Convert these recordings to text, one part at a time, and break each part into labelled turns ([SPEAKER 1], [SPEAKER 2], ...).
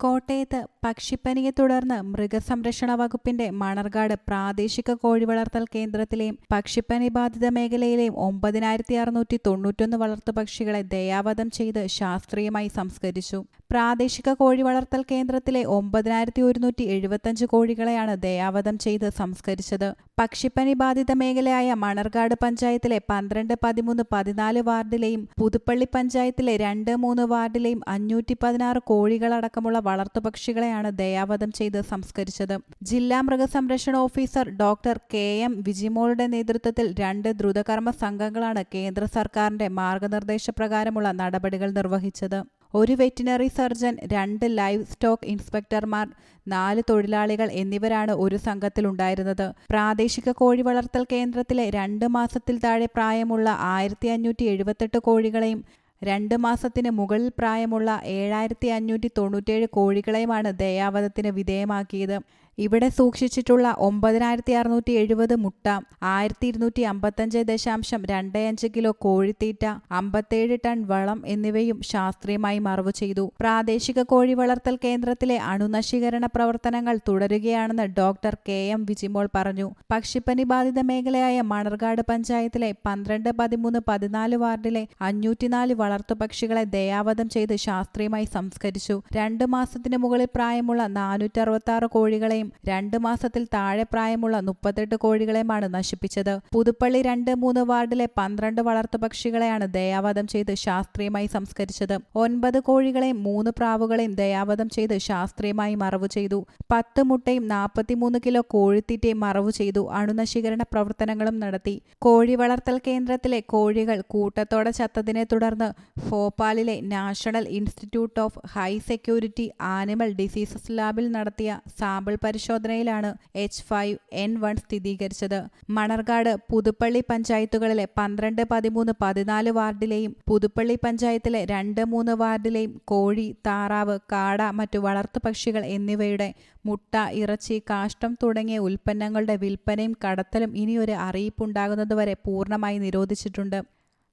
[SPEAKER 1] കോട്ടയത്ത് പക്ഷിപ്പനിയെ തുടർന്ന് മൃഗസംരക്ഷണ വകുപ്പിന്റെ മണർകാട് പ്രാദേശിക കോഴി വളർത്തൽ കേന്ദ്രത്തിലെയും പക്ഷിപ്പനി ബാധിത മേഖലയിലെയും ഒമ്പതിനായിരത്തി അറുന്നൂറ്റി തൊണ്ണൂറ്റൊന്ന് വളർത്തുപക്ഷികളെ ദയാവധം ചെയ്ത് ശാസ്ത്രീയമായി സംസ്കരിച്ചു. പ്രാദേശിക കോഴി വളർത്തൽ കേന്ദ്രത്തിലെ ഒമ്പതിനായിരത്തി ഒരുന്നൂറ്റി എഴുപത്തഞ്ച് കോഴികളെയാണ് ദയാവധം ചെയ്ത് സംസ്കരിച്ചത്. പക്ഷിപ്പനി ബാധിത മേഖലയായ മണർകാട് പഞ്ചായത്തിലെ പന്ത്രണ്ട് പതിമൂന്ന് പതിനാല് വാർഡിലെയും പുതുപ്പള്ളി പഞ്ചായത്തിലെ രണ്ട് മൂന്ന് വാർഡിലെയും അഞ്ഞൂറ്റി പതിനാറ് കോഴികളടക്കമുള്ള വളർത്തുപക്ഷികളെയാണ് ദയാവധം ചെയ്ത് സംസ്കരിച്ചത്. ജില്ലാ മൃഗസംരക്ഷണ ഓഫീസർ ഡോക്ടർ കെ എം വിജിമോളുടെ നേതൃത്വത്തിൽ രണ്ട് ദ്രുതകർമ്മ സംഘങ്ങളാണ് കേന്ദ്ര സർക്കാരിന്റെ മാർഗനിർദ്ദേശപ്രകാരമുള്ള നടപടികൾ നിർവഹിച്ചത്. ഒരു വെറ്റിനറി സർജൻ രണ്ട് ലൈവ് സ്റ്റോക്ക് ഇൻസ്പെക്ടർമാർ നാല് തൊഴിലാളികൾ എന്നിവരാണ് ഒരു സംഘത്തിലുണ്ടായിരുന്നത്. പ്രാദേശിക കോഴി വളർത്തൽ കേന്ദ്രത്തിലെ രണ്ട് മാസത്തിൽ താഴെ പ്രായമുള്ള ആയിരത്തി അഞ്ഞൂറ്റി എഴുപത്തെട്ട് കോഴികളെയും രണ്ട് മാസത്തിന് മുകളിൽ പ്രായമുള്ള ഏഴായിരത്തി അഞ്ഞൂറ്റി തൊണ്ണൂറ്റേഴ് കോഴികളെയുമാണ് ദയാവധത്തിന് വിധേയമാക്കിയത്. ഇവിടെ സൂക്ഷിച്ചിട്ടുള്ള ഒമ്പതിനായിരത്തി അറുന്നൂറ്റി എഴുപത് മുട്ട ആയിരത്തി ഇരുന്നൂറ്റി അമ്പത്തഞ്ച് ദശാംശം രണ്ട് അഞ്ച് കിലോ കോഴിത്തീറ്റ അമ്പത്തേഴ് ടൺ വളം എന്നിവയും ശാസ്ത്രീയമായി മറവ് ചെയ്തു. പ്രാദേശിക കോഴി വളർത്തൽ കേന്ദ്രത്തിലെ അണുനശീകരണ പ്രവർത്തനങ്ങൾ തുടരുകയാണെന്ന് ഡോക്ടർ കെ എം വിജിമോൾ പറഞ്ഞു. പക്ഷിപ്പനി ബാധിത മേഖലയായ മണർകാട് പഞ്ചായത്തിലെ പന്ത്രണ്ട് പതിമൂന്ന് പതിനാല് വാർഡിലെ അഞ്ഞൂറ്റിനാല് വളർത്തുപക്ഷികളെ ദയാവധം ചെയ്ത് ശാസ്ത്രീയമായി സംസ്കരിച്ചു. രണ്ട് മാസത്തിന് മുകളിൽ പ്രായമുള്ള നാനൂറ്റി ആറ് കോഴികളെയും രണ്ട് മാസത്തിൽ താഴെ പ്രായമുള്ള മുപ്പത്തെട്ട് കോഴികളെയുമാണ് നശിപ്പിച്ചത്. പുതുപ്പള്ളി രണ്ട് മൂന്ന് വാർഡിലെ പന്ത്രണ്ട് വളർത്തുപക്ഷികളെയാണ് ദയാവധം ചെയ്ത് ശാസ്ത്രീയമായി സംസ്കരിച്ചത്. ഒൻപത് കോഴികളെയും മൂന്ന് പ്രാവുകളെയും ദയാവധം ചെയ്ത് ശാസ്ത്രീയമായി മറവു ചെയ്തു. പത്ത് മുട്ടയും നാൽപ്പത്തിമൂന്ന് കിലോ കോഴിത്തീറ്റയും മറവു ചെയ്തു. അണുനശീകരണ പ്രവർത്തനങ്ങളും നടത്തി. കോഴി വളർത്തൽ കേന്ദ്രത്തിലെ കോഴികൾ കൂട്ടത്തോടെ ചത്തതിനെ തുടർന്ന് ഭോപ്പാലിലെ national institute of high security animal diseases ലാബിൽ നടത്തിയ സാമ്പിൾ പരിശോധനയിലാണ് എച്ച് ഫൈവ് എൻ വൺ സ്ഥിരീകരിച്ചത്. മണർകാട് പുതുപ്പള്ളി പഞ്ചായത്തുകളിലെ പന്ത്രണ്ട് പതിമൂന്ന് പതിനാല് വാർഡിലെയും പുതുപ്പള്ളി പഞ്ചായത്തിലെ രണ്ട് മൂന്ന് വാർഡിലെയും കോഴി താറാവ് കാട മറ്റു വളർത്തു പക്ഷികൾ എന്നിവയുടെ മുട്ട ഇറച്ചി കാഷ്ടം തുടങ്ങിയ ഉൽപ്പന്നങ്ങളുടെ വിൽപ്പനയും കടത്തലും ഇനിയൊരു അറിയിപ്പുണ്ടാകുന്നതുവരെ പൂർണമായി നിരോധിച്ചിട്ടുണ്ട്.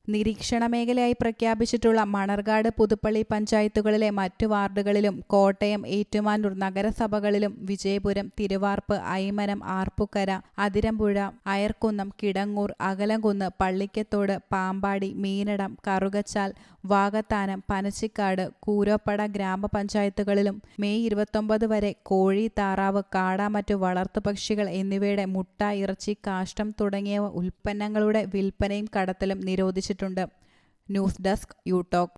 [SPEAKER 1] നിരീക്ഷണ മേഖലയായി പ്രഖ്യാപിച്ചിട്ടുള്ള മണർകാട് പുതുപ്പള്ളി പഞ്ചായത്തുകളിലെ മറ്റു വാർഡുകളിലും കോട്ടയം ഏറ്റുമാനൂർ നഗരസഭകളിലും വിജയപുരം തിരുവാർപ്പ് അയ്മനം ആർപ്പുക്കര അതിരമ്പുഴ അയർക്കുന്നം കിടങ്ങൂർ അകലംകുന്ന് പള്ളിക്കത്തോട് പാമ്പാടി മീനടം കറുകച്ചാൽ വാകത്താനം പനച്ചിക്കാട് കൂരോപ്പട ഗ്രാമപഞ്ചായത്തുകളിലും മെയ് ഇരുപത്തൊമ്പത് വരെ കോഴി താറാവ് കാട മറ്റു വളർത്തുപക്ഷികൾ എന്നിവയുടെ മുട്ട ഇറച്ചി കാഷ്ടം തുടങ്ങിയ ഉൽപ്പന്നങ്ങളുടെ വിൽപ്പനയും കടത്തലും നിരോധിച്ചിട്ടുണ്ട് ന്യൂസ് ഡെസ്ക് യു ടോക്ക്